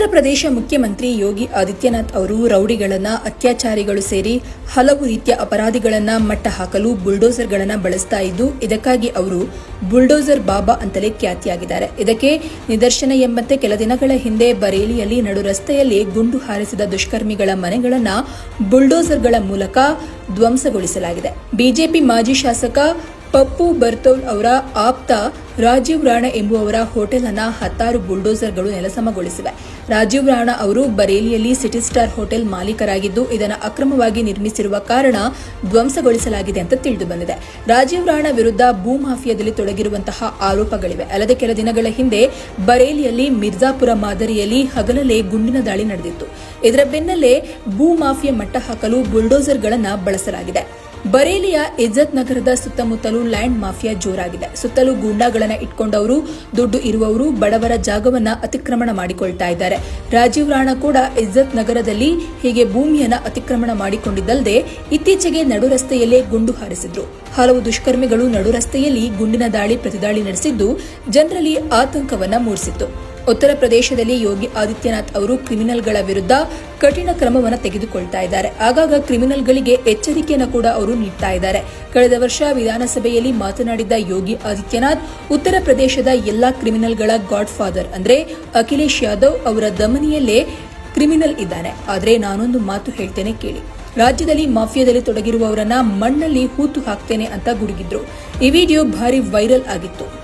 ಪ್ರದೇಶ ಮುಖ್ಯಮಂತ್ರಿ ಯೋಗಿ ಆದಿತ್ಯನಾಥ್ ಅವರು ರೌಡಿಗಳನ್ನ, ಅತ್ಯಾಚಾರಿಗಳು ಸೇರಿ ಹಲವು ರೀತಿಯ ಅಪರಾಧಿಗಳನ್ನ ಮಟ್ಟ ಹಾಕಲು ಬುಲ್ಡೋಸರ್ಗಳನ್ನ ಬಳಸ್ತಾ ಇದ್ದು, ಇದಕ್ಕಾಗಿ ಅವರು ಬುಲ್ಡೋಸರ್ ಬಾಬಾ ಅಂತಲೇ ಖ್ಯಾತಿಯಾಗಿದ್ದಾರೆ. ಇದಕ್ಕೆ ನಿದರ್ಶನ ಎಂಬಂತೆ ಕೆಲ ದಿನಗಳ ಹಿಂದೆ ಬರೇಲಿಯಲ್ಲಿ ನಡು ರಸ್ತೆಯಲ್ಲಿ ಗುಂಡು ಹಾರಿಸಿದ ದುಷ್ಕರ್ಮಿಗಳ ಮನೆಗಳನ್ನ ಬುಲ್ಡೋಸರ್ಗಳ ಮೂಲಕ ಧ್ವಂಸಗೊಳಿಸಲಾಗಿದೆ. ಬಿಜೆಪಿ ಮಾಜಿ ಶಾಸಕ ಪಪ್ಪು ಬರ್ತೋಲ್ ಅವರ ಆಪ್ತ ರಾಜೀವ್ ರಾಣಾ ಎಂಬುವವರ ಹೋಟೆಲ್ ಅನ್ನ ಹತ್ತಾರು ಬುಲ್ಡೋಸರ್ಗಳು ನೆಲಸಮಗೊಳಿಸಿವೆ. ರಾಜೀವ್ ರಾಣಾ ಅವರು ಬರೇಲಿಯಲ್ಲಿ ಸಿಟಿ ಸ್ಟಾರ್ ಹೋಟೆಲ್ ಮಾಲೀಕರಾಗಿದ್ದು, ಇದನ್ನು ಅಕ್ರಮವಾಗಿ ನಿರ್ಮಿಸಿರುವ ಕಾರಣ ಧ್ವಂಸಗೊಳಿಸಲಾಗಿದೆ ಅಂತ ತಿಳಿದು ಬಂದಿದೆ ರಾಜೀವ್ ರಾಣಾ ವಿರುದ್ಧ ಭೂ ಮಾಫಿಯಾದಲ್ಲಿ ತೊಡಗಿರುವಂತಹ ಆರೋಪಗಳಿವೆ. ಅಲ್ಲದೆ ಕೆಲ ದಿನಗಳ ಹಿಂದೆ ಬರೇಲಿಯಲ್ಲಿ ಮಿರ್ಜಾಪುರ ಮಾದರಿಯಲ್ಲಿ ಹಗಲಲ್ಲೇ ಗುಂಡಿನ ದಾಳಿ ನಡೆದಿತ್ತು. ಇದರ ಬೆನ್ನಲ್ಲೇ ಭೂ ಮಾಫಿಯಾ ಮಟ್ಟ ಹಾಕಲು ಬುಲ್ಡೋಸರ್ಗಳನ್ನು ಬಳಸಲಾಗಿದೆ. ಬರೇಲಿಯ ಇಜ್ಜತ್ ನಗರದ ಸುತ್ತಮುತ್ತಲೂ ಲ್ಯಾಂಡ್ ಮಾಫಿಯಾ ಜೋರಾಗಿದೆ. ಸುತ್ತಲೂ ಗೂಂಡಾಗಳನ್ನ ಇಟ್ಕೊಂಡವರು, ದುಡ್ಡು ಇರುವವರು ಬಡವರ ಜಾಗವನ್ನ ಅತಿಕ್ರಮಣ ಮಾಡಿಕೊಳ್ತಾ ಇದ್ದಾರೆ. ರಾಜೀವ್ ರಾಣಾ ಕೂಡ ಇಜ್ಜತ್ ನಗರದಲ್ಲಿ ಹೀಗೆ ಭೂಮಿಯನ್ನ ಅತಿಕ್ರಮಣ ಮಾಡಿಕೊಂಡಿದ್ದಲ್ಲದೆ ಇತ್ತೀಚೆಗೆ ನಡು ರಸ್ತೆಯಲ್ಲೇ ಗುಂಡು ಹಾರಿಸಿದ್ರು. ಹಲವು ದುಷ್ಕರ್ಮಿಗಳು ನಡು ರಸ್ತೆಯಲ್ಲಿ ಗುಂಡಿನ ದಾಳಿ, ಪ್ರತಿದಾಳಿ ನಡೆಸಿದ್ದು, ಜನರಲ್ಲಿ ಆತಂಕವನ್ನ ಮೂಡಿಸಿತ್ತು. ಉತ್ತರ ಪ್ರದೇಶದಲ್ಲಿ ಯೋಗಿ ಆದಿತ್ಯನಾಥ್ ಅವರು ಕ್ರಿಮಿನಲ್ಗಳ ವಿರುದ್ಧ ಕಠಿಣ ಕ್ರಮವನ್ನು ತೆಗೆದುಕೊಳ್ತಾ ಇದ್ದಾರೆ. ಆಗಾಗ ಕ್ರಿಮಿನಲ್ಗಳಿಗೆ ಎಚ್ಚರಿಕೆಯನ್ನು ಕೂಡ ಅವರು ನೀಡ್ತಾ ಇದ್ದಾರೆ. ಕಳೆದ ವರ್ಷ ವಿಧಾನಸಭೆಯಲ್ಲಿ ಮಾತನಾಡಿದ್ದ ಯೋಗಿ ಆದಿತ್ಯನಾಥ್, ಉತ್ತರ ಪ್ರದೇಶದ ಎಲ್ಲಾ ಕ್ರಿಮಿನಲ್ಗಳ ಗಾಡ್ ಫಾದರ್ ಅಂದ್ರೆ ಅಖಿಲೇಶ್ ಯಾದವ್ ಅವರ ದಮನಿಯಲ್ಲೇ ಕ್ರಿಮಿನಲ್ ಇದ್ದಾನೆ. ಆದರೆ ನಾನೊಂದು ಮಾತು ಹೇಳ್ತೇನೆ ಕೇಳಿ. ರಾಜ್ಯದಲ್ಲಿ ಮಾಫಿಯಾದಲ್ಲಿ ತೊಡಗಿರುವವರನ್ನ ಮಣ್ಣಲ್ಲಿ ಹೂತು ಹಾಕ್ತೇನೆ ಅಂತ ಗುಡುಗಿದ್ರು. ಈ ವಿಡಿಯೋ ಭಾರಿ ವೈರಲ್ ಆಗಿತ್ತು.